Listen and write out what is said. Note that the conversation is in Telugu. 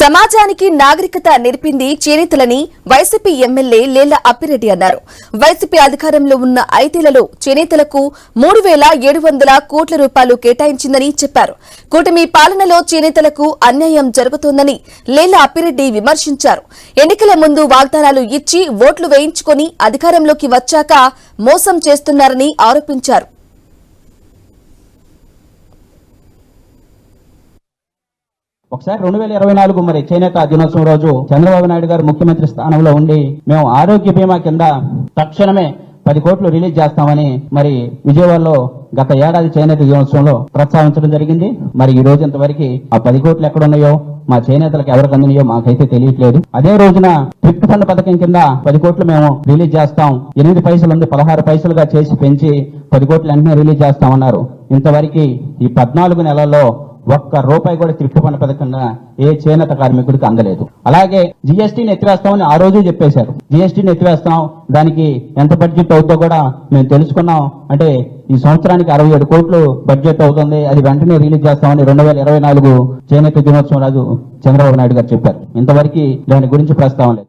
సమాజానికి నాగరికత నేర్పింది చేనేతలని వైసీపీ ఎమ్మెల్యే లేళ్ళ అప్పిరెడ్డి అన్నారు. వైసీపీ అధికారంలో ఉన్న ఐదేళ్ళలో చేనేతలకు మూడు వేల ఏడు వందల కోట్ల రూపాయలు కేటాయించిందని చెప్పారు. కూటమి పాలనలో చేనేతలకు అన్యాయం జరుగుతోందని లేళ్ళ అప్పిరెడ్డి విమర్శించారు. ఎన్నికల ముందు వాగ్దానాలు ఇచ్చి ఓట్లు వేయించుకొని అధికారంలోకి వచ్చాక మోసం చేస్తున్నారని ఆరోపించారు. ఒకసారి రెండు వేల ఇరవై నాలుగు మరి చేనేత దినోత్సవం రోజు చంద్రబాబు నాయుడు గారు ముఖ్యమంత్రి స్థానంలో ఉండి మేము ఆరోగ్య బీమా కింద తక్షణమే పది కోట్లు రిలీజ్ చేస్తామని మరి విజయవాడలో గత ఏడాది చేనేత దినోత్సవంలో ప్రస్తావించడం జరిగింది. మరి ఈ రోజు ఇంతవరకు ఆ పది కోట్లు ఎక్కడున్నాయో మా చేనేతలకు ఎవరికి అందినయో మాకైతే తెలియట్లేదు. అదే రోజున ట్రిప్ ఫండ్ పథకం కింద పది కోట్లు మేము రిలీజ్ చేస్తాం. ఎనిమిది పైసలు ఉంది పదహారు పైసలుగా చేసి పెంచి పది కోట్లు వెంటనే రిలీజ్ చేస్తామన్నారు. ఇంతవరకు ఈ పద్నాలుగు నెలల్లో ఒక్క రూపాయి కూడా త్రిప్పు పన్ను పథకంగా ఏ చేనేత కార్మికుడికి అందలేదు. అలాగే జిఎస్టీని ఎత్తివేస్తామని ఆ రోజు చెప్పేశారు. జిఎస్టీని ఎత్తివేస్తాం దానికి ఎంత బడ్జెట్ అవుతుందో కూడా మేము తెలుసుకున్నాం. అంటే ఈ సంవత్సరానికి అరవై ఏడు కోట్లు బడ్జెట్ అవుతుంది. అది వెంటనే రిలీజ్ చేస్తామని రెండు వేల ఇరవై నాలుగు చేనేత దినోత్సవం రాజు చంద్రబాబు నాయుడు గారు చెప్పారు. ఇంతవరకు దాని గురించి ప్రస్తావన లేదు.